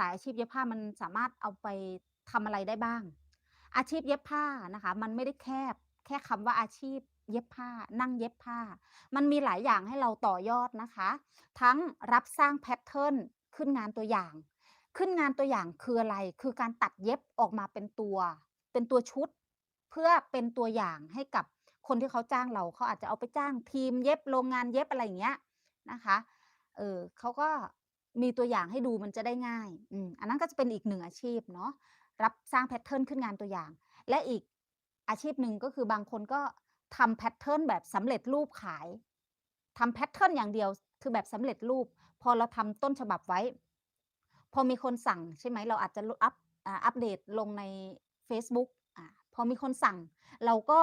สายอาชีพเย็บผ้ามันสามารถเอาไปทำอะไรได้บ้าง อาชีพเย็บผ้านะคะ มันไม่ได้แคบแค่คำว่าอาชีพเย็บผ้า นั่งเย็บผ้า มันมีหลายอย่างให้เราต่อยอดนะคะ ทั้งรับสร้างแพทเทิร์นขึ้นงานตัวอย่าง ขึ้นงานตัวอย่างคืออะไร คือการตัดเย็บออกมาเป็นตัว เป็นตัวชุด เพื่อเป็นตัวอย่างให้กับคนที่เขาจ้างเราเขาอาจจะเอาไปจ้างทีมเย็บโรงงานเย็บอะไรอย่างเงี้ยนะคะ เออเขาก็ มีตัวอย่างให้ดูมันจะได้ง่ายอืมอันนั้นก็จะเป็นอีกหนึ่งอาชีพเนาะรับสร้างแพทเทิร์นขึ้นงานตัวอย่าง และอีกอาชีพหนึ่งก็คือบางคนก็ทำแพทเทิร์นแบบสำเร็จรูปขายทำแพทเทิร์นอย่างเดียว คือแบบสำเร็จรูป พอเราทำต้นฉบับไว้ พอมีคนสั่งใช่ไหมเราอาจจะอัปอัปเดตลงในเฟซบุ๊กอ่าพอมีคนสั่ง เราก็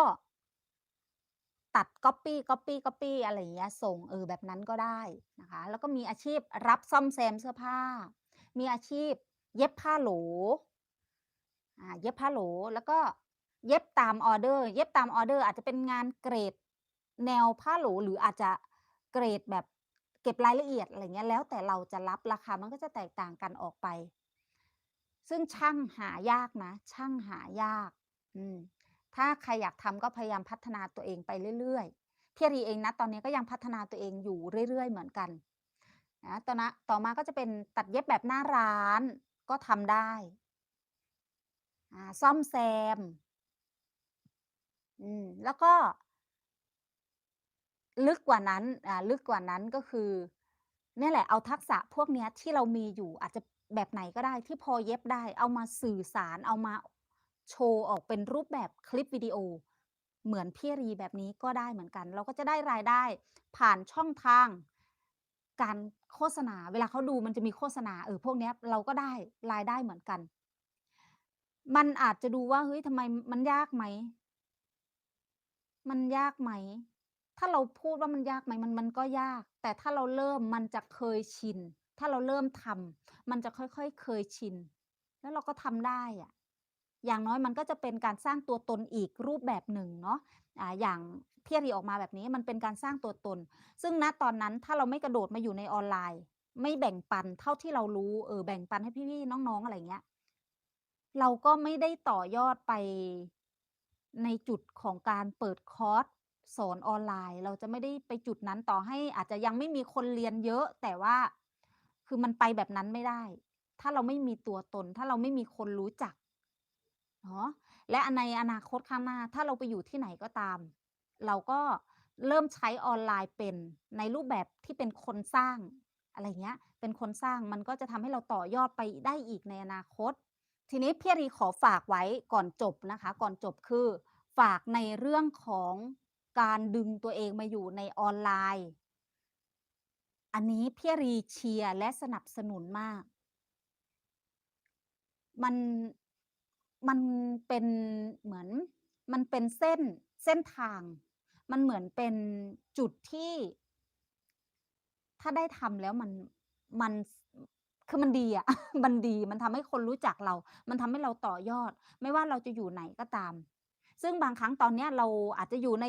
ตัดก๊อบปี้ก๊อบปี้ก๊อบปี้อะไรอย่างเงี้ยส่งเออแบบนั้นก็ได้นะคะแล้วก็มีอาชีพรับซ่อมแซมเสื้อผ้า มีอาชีพเย็บผ้าโหลอ่าเย็บผ้าโหลแล้วก็เย็บตามออเดอร์ เย็บตามออเดอร์ อาจจะเป็นงานเกรดแนวผ้าโหลหรืออาจจะเกรดแบบเก็บรายละเอียดอะไรเงี้ยแล้วแต่เราจะรับราคามันก็จะแตกต่างกันออกไป ซึ่งช่างหายากนะ ช่างหายาก อืม ถ้าใครอยากทำก็พยายามพัฒนาตัวเองไปเรื่อยๆพี่รีเองณตอนนี้ก็ยังพัฒนาตัวเองอยู่เรื่อยๆ เหมือนกันนะตอนนะต่อมาก็จะเป็นตัดเย็บแบบหน้าร้านก็ทำได้ซ่อมแซมอืมแล้วก็ ลึกกว่านั้นอ่าลึกกว่านั้นก็คือเนี่ยแหละเอาทักษะพวกเนี้ยที่เรามีอยู่อาจจะแบบไหนก็ได้ที่พอเย็บได้ เอามาสื่อสารเอามา โชว์ออกเป็นรูปแบบคลิปวิดีโอ เหมือนพี่รีแบบนี้ก็ได้เหมือนกัน เราก็จะได้รายได้ผ่านช่องทาง การโฆษณา เวลาเขาดูมันจะมีโฆษณาเออพวกนี้เราก็ได้รายได้เหมือนกัน มันอาจจะดูว่าเฮ้ยทำไมมันยากไหม?มันยากไหม?ถ้าเราพูดว่ามันยากไหมมันมันก็ยาก แต่ถ้าเราเริ่มมันจะเคยชิน ถ้าเราเริ่มทำมันจะค่อยๆ เคยชิน แล้วเราก็ทำได้อะ อย่างน้อยมันก็จะเป็นการสร้างตัวตนอีกรูปแบบหนึ่งเนาะอ่าอย่างเพี่รีออกมาแบบนี้มันเป็นการสร้างตัวตน ซึ่งณตอนนั้นถ้าเราไม่กระโดดมาอยู่ในออนไลน์ ไม่แบ่งปันเท่าที่เรารู้เออแบ่งปันให้พี่ๆน้องๆอะไรเงี้ยเราก็ไม่ได้ต่อยอดไปในจุดของการเปิดคอร์สสอนออนไลน์ เราจะไม่ได้ไปจุดนั้นต่อให้อาจจะยังไม่มีคนเรียนเยอะ แต่ว่าคือมันไปแบบนั้นไม่ได้ ถ้าเราไม่มีตัวตน ถ้าเราไม่มีคนรู้จัก เนาะและในอนาคตข้างหน้า ถ้าเราไปอยู่ที่ไหนก็ตาม เราก็เริ่มใช้ออนไลน์เป็นในรูปแบบที่เป็นคนสร้างอะไรเงี้ย เป็นคนสร้างมันก็จะทำให้เราต่อยอดไปได้อีกในอนาคต ทีนี้พี่รีขอฝากไว้ก่อนจบนะคะ ก่อนจบคือฝากในเรื่องของการดึงตัวเองมาอยู่ในออนไลน์ อันนี้พี่รีเชียร์และสนับสนุนมาก มัน มันเป็นเหมือนมันเป็นเส้นเส้นทาง มันเหมือนเป็นจุดที่ ถ้าได้ทำแล้วมันมันคือมันดีอะมันดีมันทำให้คนรู้จักเรา มันทำให้เราต่อยอด ไม่ว่าเราจะอยู่ไหนก็ตาม ซึ่งบางครั้งตอนเนี้ยเราอาจจะอยู่ใน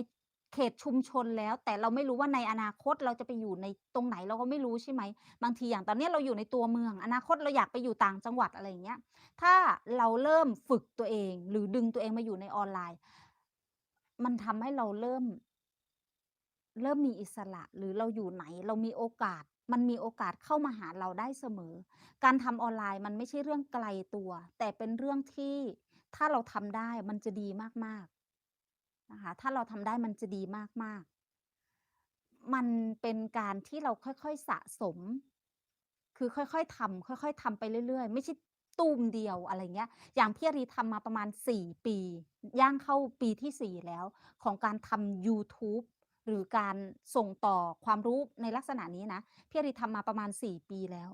ขตชุมชนแล้ว แต่เราไม่รู้ว่าในอนาคตเราจะไปอยู่ในตรงไหนเราก็ไม่รู้ใช่ไหม?บางทีอย่างตอนนี้เราอยู่ในตัวเมือง อนาคตเราอยากไปอยู่ต่างจังหวัดอะไรอย่างเงี้ย ถ้าเราเริ่มฝึกตัวเอง หรือดึงตัวเองมาอยู่ในออนไลน์ มันทำให้เราเริ่ม เริ่มมีอิสระหรือเราอยู่ไหน เรามีโอกาส มันมีโอกาสเข้ามาหาเราได้เสมอ การทำออนไลน์มันไม่ใช่เรื่องไกลตัว แต่เป็นเรื่องที่ถ้าเราทำได้มันจะดีมากๆ นะคะ ถ้าเราทำได้มันจะดีมากๆ มันเป็นการที่เราค่อยๆสะสม คือค่อยๆทำค่อย ๆทำไปเรื่อย ๆ ไม่ใช่ตูมเดียวอะไรเงี้ย อย่างพี่รีทำมาประมาณ 4 ปี ย่างเข้าปีที่ 4 แล้ว ของการทำยูทูบหรือการส่งต่อความรู้ในลักษณะนี้นะพี่รีทำมาประมาณ 4 ปีแล้ว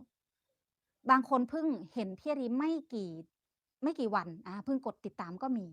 บางคนเพิ่งเห็นพี่รีไม่กี่ไม่กี่วันอาเพิ่งกดติดตามก็มี